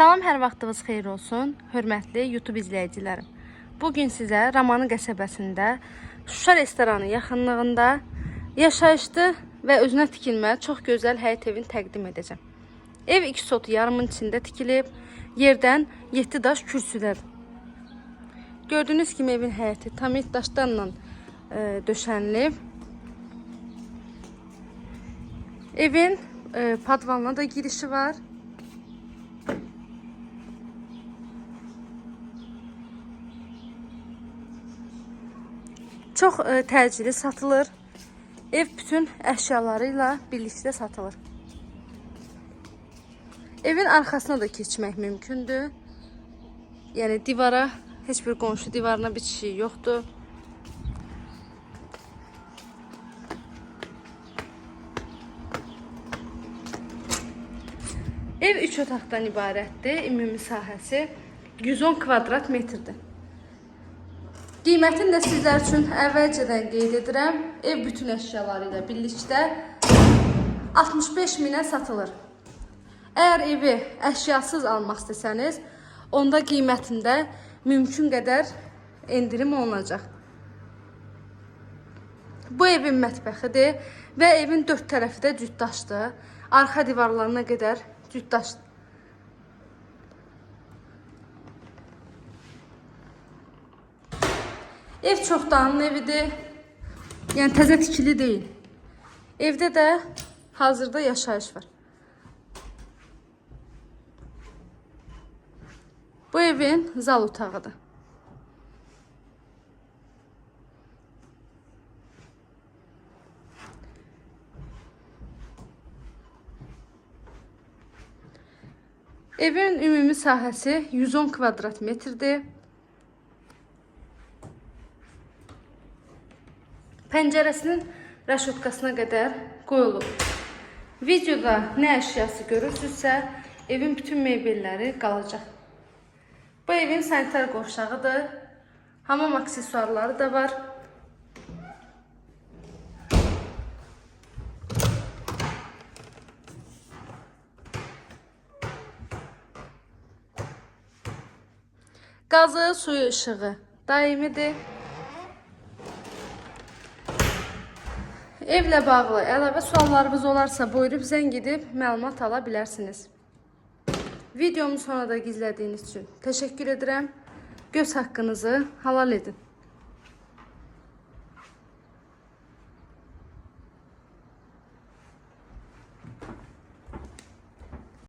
Salam, hər vaxtınız xeyir olsun, hörmətli YouTube izləyicilərim. Bu gün sizə Ramanı qəsəbəsində Şuşa restoranı yaxınlığında yaşayışlı və özünə tikilmə çox gözəl həyət evini təqdim edəcəm. Ev iki sotu yarımın içində tikilib, yerdən 7 daş kürsüdədir. Gördüyünüz kimi evin həyəti tamit daşlarla e, döşənilib. Evin e, padvanına da girişi var. Çox e, təcili satılır. Ev bütün əşyalarıyla birlikdə satılır. Evin arxasına da keçmək mümkündür. Yəni divara heç bir qonşu divarına bitişiyi yoxdur. Ev 3 otaqdan ibarətdir. Ümumi sahəsi 110 kvadrat metrdir. Qiymətini də sizlər üçün əvvəlcədən qeyd edirəm. Ev bütün əşyaları ilə birlikdə 65 minə satılır. Əgər evi əşyasız almaq istəsəniz, onda qiymətində mümkün qədər endirim olunacaq. Bu evin mətbəxidir və evin dörd tərəfi də cütdaşdır. Arxa divarlarına qədər cütdaşdır. Ev çoxdanın evidir. Yəni təzə tikili deyil. Evdə də hazırda yaşayış var. Bu evin zal otağıdır. Evin ümumi sahəsi 110 kvadrat metrdir. Pəncərəsinin rəşotkasına qədər qoyulub. Videoda nə əşyası görürsünüzsə, evin bütün mebelləri qalacaq. Bu evin sanitar qovşağıdır. Hamam aksesuarları da var. Qazı, suyu, işığı daimidir. Evlə bağlı əlavə suallarınız olarsa buyurub zəng edib məlumat ala bilərsiniz. Videomu sonrada gizlədiyiniz üçün təşəkkür edirəm. Göz haqqınızı halal edin.